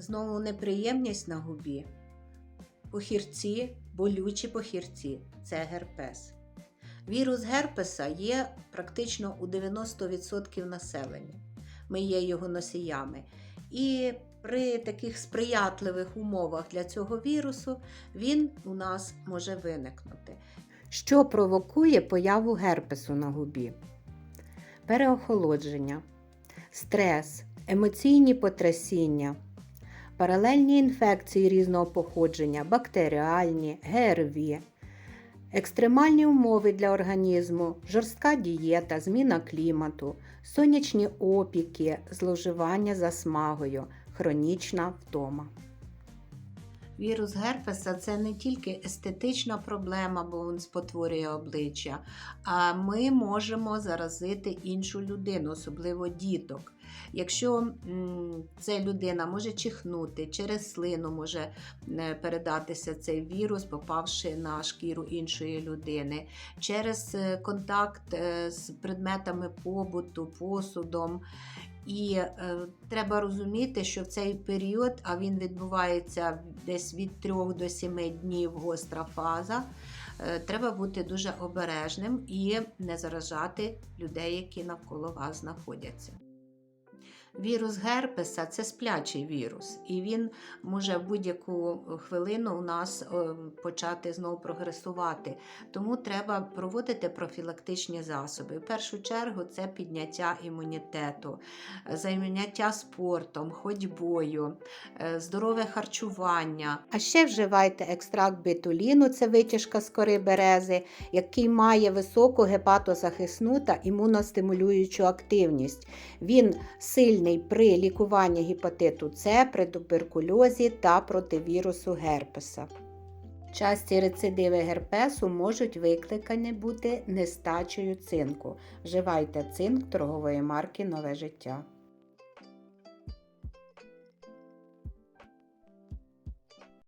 Знову неприємність на губі. Похірці, болючі похірці це герпес. Вірус герпеса є практично у 90% населення. Ми є його носіями. І при таких сприятливих умовах для цього вірусу він у нас може виникнути. Що провокує появу герпесу на губі? Переохолодження, стрес, емоційні потрясіння, паралельні інфекції різного походження, бактеріальні, ГРВІ, екстремальні умови для організму, жорстка дієта, зміна клімату, сонячні опіки, зловживання засмагою, хронічна втома. Вірус герпеса це не тільки естетична проблема, бо він спотворює обличчя, а ми можемо заразити іншу людину, особливо діток. Якщо ця людина може чихнути, через слину може е, передатися цей вірус, попавши на шкіру іншої людини, через е, контакт е, з предметами побуту, посудом. І е, треба розуміти, що в цей період, а він відбувається десь від 3 до 7 днів гостра фаза, е, треба бути дуже обережним і не заражати людей, які навколо вас знаходяться. Вірус герпеса це сплячий вірус, і він може в будь-яку хвилину у нас е, почати знову прогресувати. Тому треба проводити профілактичні засоби. В першу чергу це підняття імунітету, заняття спортом, ходьбою, е, здорове харчування. А ще вживайте екстракт бетуліну, це витяжка з кори берези, який має високу гепатозахисну та імуностимулюючу активність. Він сильний при лікуванні гепатиту С, при туберкульозі та проти вірусу герпеса. Часті рецидиви герпесу можуть викликані бути нестачею цинку. Вживайте цинк торгової марки Нове життя.